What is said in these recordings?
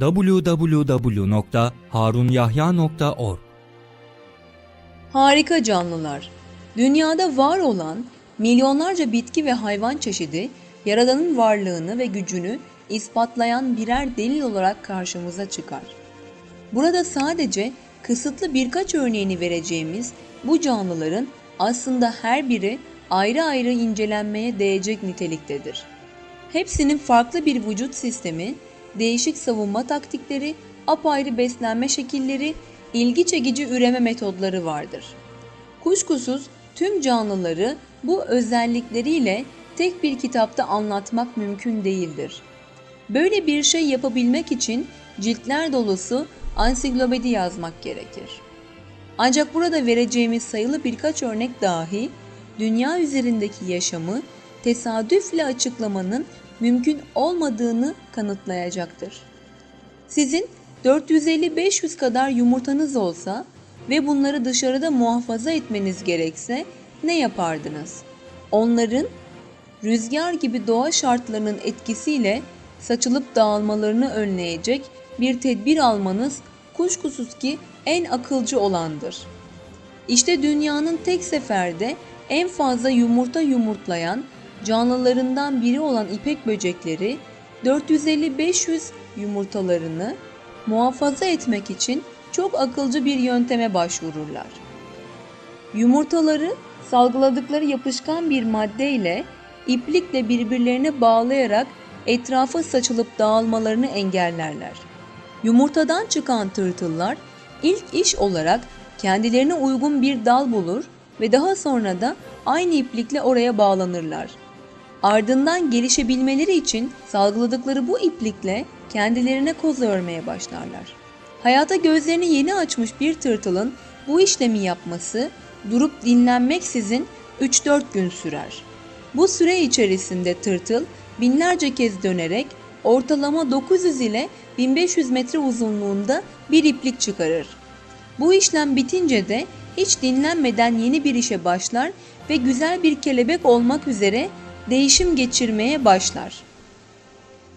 www.harunyahya.org Harika canlılar. Dünyada var olan milyonlarca bitki ve hayvan çeşidi Yaradan'ın varlığını ve gücünü ispatlayan birer delil olarak karşımıza çıkar. Burada sadece kısıtlı birkaç örneğini vereceğimiz bu canlıların aslında her biri ayrı ayrı incelenmeye değecek niteliktedir. Hepsinin farklı bir vücut sistemi, değişik savunma taktikleri, apayrı beslenme şekilleri, ilgi çekici üreme metodları vardır. Kuşkusuz tüm canlıları bu özellikleriyle tek bir kitapta anlatmak mümkün değildir. Böyle bir şey yapabilmek için ciltler dolusu ansiklopedi yazmak gerekir. Ancak burada vereceğimiz sayılı birkaç örnek dahi dünya üzerindeki yaşamı tesadüfle açıklamanın mümkün olmadığını kanıtlayacaktır. Sizin 450-500 kadar yumurtanız olsa ve bunları dışarıda muhafaza etmeniz gerekse ne yapardınız? Onların rüzgar gibi doğa şartlarının etkisiyle saçılıp dağılmalarını önleyecek bir tedbir almanız kuşkusuz ki en akılcı olandır. İşte dünyanın tek seferde en fazla yumurta yumurtlayan canlılarından biri olan ipek böcekleri 450-500 yumurtalarını muhafaza etmek için çok akılcı bir yönteme başvururlar. Yumurtaları salgıladıkları yapışkan bir maddeyle iplikle birbirlerine bağlayarak etrafa saçılıp dağılmalarını engellerler. Yumurtadan çıkan tırtıllar ilk iş olarak kendilerine uygun bir dal bulur ve daha sonra da aynı iplikle oraya bağlanırlar. Ardından gelişebilmeleri için salgıladıkları bu iplikle kendilerine koza örmeye başlarlar. Hayata gözlerini yeni açmış bir tırtılın bu işlemi yapması durup dinlenmeksizin 3-4 gün sürer. Bu süre içerisinde tırtıl binlerce kez dönerek ortalama 900 ile 1500 metre uzunluğunda bir iplik çıkarır. Bu işlem bitince de hiç dinlenmeden yeni bir işe başlar ve güzel bir kelebek olmak üzere değişim geçirmeye başlar.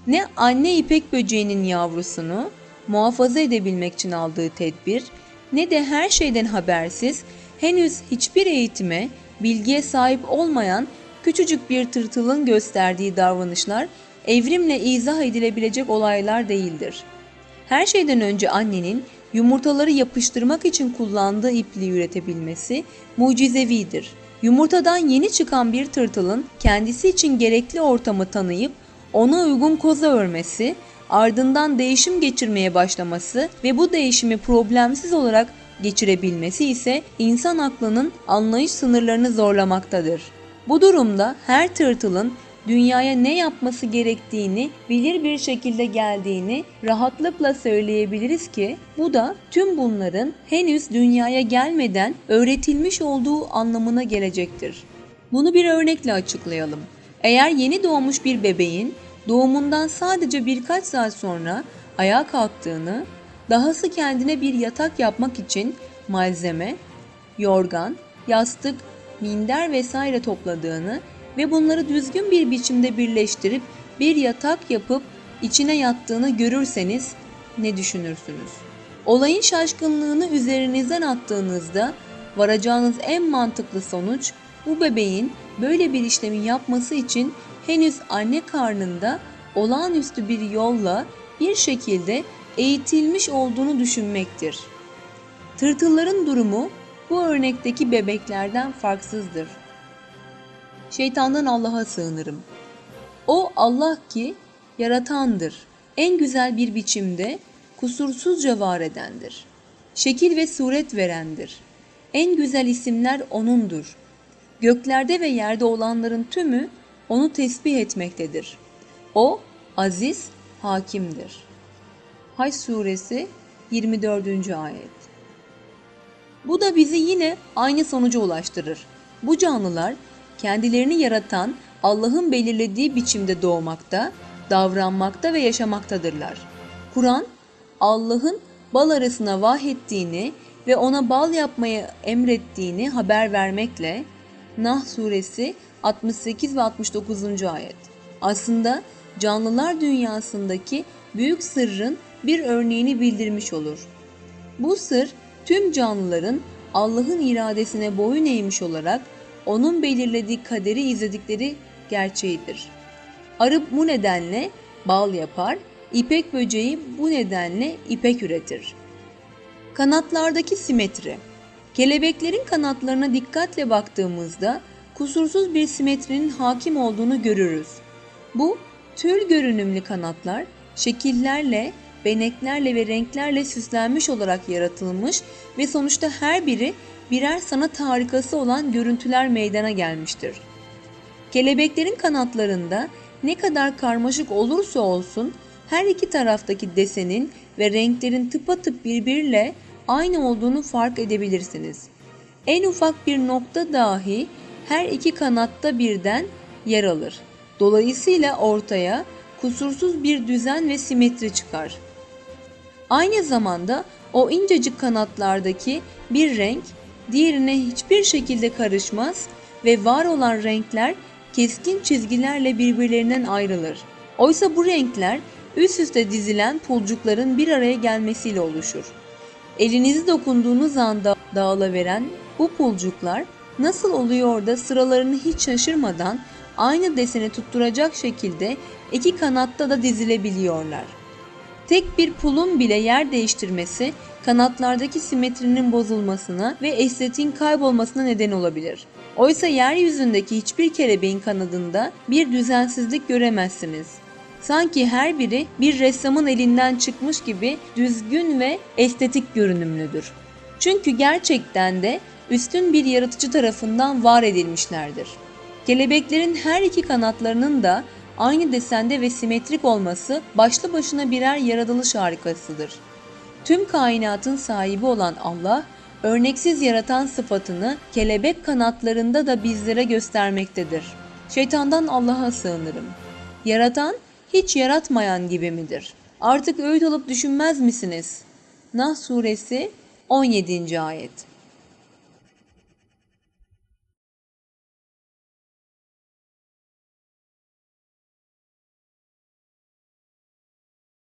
Ne anne ipek böceğinin yavrusunu muhafaza edebilmek için aldığı tedbir ne de her şeyden habersiz henüz hiçbir eğitime, bilgiye sahip olmayan küçücük bir tırtılın gösterdiği davranışlar evrimle izah edilebilecek olaylar değildir. Her şeyden önce annenin yumurtaları yapıştırmak için kullandığı ipliği üretebilmesi mucizevidir. Yumurtadan yeni çıkan bir tırtılın kendisi için gerekli ortamı tanıyıp ona uygun koza örmesi, ardından değişim geçirmeye başlaması ve bu değişimi problemsiz olarak geçirebilmesi ise insan aklının anlayış sınırlarını zorlamaktadır. Bu durumda her tırtılın dünyaya ne yapması gerektiğini bilir bir şekilde geldiğini rahatlıkla söyleyebiliriz ki bu da tüm bunların henüz dünyaya gelmeden öğretilmiş olduğu anlamına gelecektir. Bunu bir örnekle açıklayalım. Eğer yeni doğmuş bir bebeğin doğumundan sadece birkaç saat sonra ayağa kalktığını, dahası kendine bir yatak yapmak için malzeme, yorgan, yastık, minder vesaire topladığını ve bunları düzgün bir biçimde birleştirip bir yatak yapıp içine yattığını görürseniz ne düşünürsünüz? Olayın şaşkınlığını üzerinizden attığınızda varacağınız en mantıklı sonuç bu bebeğin böyle bir işlemi yapması için henüz anne karnında olağanüstü bir yolla bir şekilde eğitilmiş olduğunu düşünmektir. Tırtılların durumu bu örnekteki bebeklerden farksızdır. Şeytandan Allah'a sığınırım. O Allah ki yaratandır. En güzel bir biçimde kusursuzca var edendir. Şekil ve suret verendir. En güzel isimler O'nundur. Göklerde ve yerde olanların tümü O'nu tesbih etmektedir. O aziz, hakimdir. Haç suresi 24. ayet. Bu da bizi yine aynı sonuca ulaştırır. Bu canlılar kendilerini yaratan Allah'ın belirlediği biçimde doğmakta, davranmakta ve yaşamaktadırlar. Kur'an, Allah'ın bal arasına vahyettiğini ve ona bal yapmaya emrettiğini haber vermekle Nah suresi 68 ve 69. ayet. Aslında canlılar dünyasındaki büyük sırrın bir örneğini bildirmiş olur. Bu sır tüm canlıların Allah'ın iradesine boyun eğmiş olarak onun belirlediği kaderi izledikleri gerçeğidir. Arı bu nedenle bal yapar, ipek böceği bu nedenle ipek üretir. Kanatlardaki simetri Kelebeklerin kanatlarına dikkatle baktığımızda kusursuz bir simetrinin hakim olduğunu görürüz. Bu tül görünümlü kanatlar şekillerle, beneklerle ve renklerle süslenmiş olarak yaratılmış ve sonuçta her biri birer sanat harikası olan görüntüler meydana gelmiştir. Kelebeklerin kanatlarında ne kadar karmaşık olursa olsun her iki taraftaki desenin ve renklerin tıpatıp birbiriyle aynı olduğunu fark edebilirsiniz. En ufak bir nokta dahi her iki kanatta birden yer alır. Dolayısıyla ortaya kusursuz bir düzen ve simetri çıkar. Aynı zamanda o incecik kanatlardaki bir renk diğerine hiçbir şekilde karışmaz ve var olan renkler keskin çizgilerle birbirlerinden ayrılır. Oysa bu renkler üst üste dizilen pulcukların bir araya gelmesiyle oluşur. Elinizi dokunduğunuz anda dağılaveren bu pulcuklar nasıl oluyor da sıralarını hiç şaşırmadan aynı deseni tutturacak şekilde iki kanatta da dizilebiliyorlar. Tek bir pulun bile yer değiştirmesi kanatlardaki simetrinin bozulmasına ve estetiğin kaybolmasına neden olabilir. Oysa yeryüzündeki hiçbir kelebeğin kanadında bir düzensizlik göremezsiniz. Sanki her biri bir ressamın elinden çıkmış gibi düzgün ve estetik görünümlüdür. Çünkü gerçekten de üstün bir yaratıcı tarafından var edilmişlerdir. Kelebeklerin her iki kanatlarının da aynı desende ve simetrik olması başlı başına birer yaratılış harikasıdır. Tüm kainatın sahibi olan Allah, örneksiz yaratan sıfatını kelebek kanatlarında da bizlere göstermektedir. Şeytandan Allah'a sığınırım. Yaratan hiç yaratmayan gibi midir? Artık öğüt alıp düşünmez misiniz? Nah suresi 17. ayet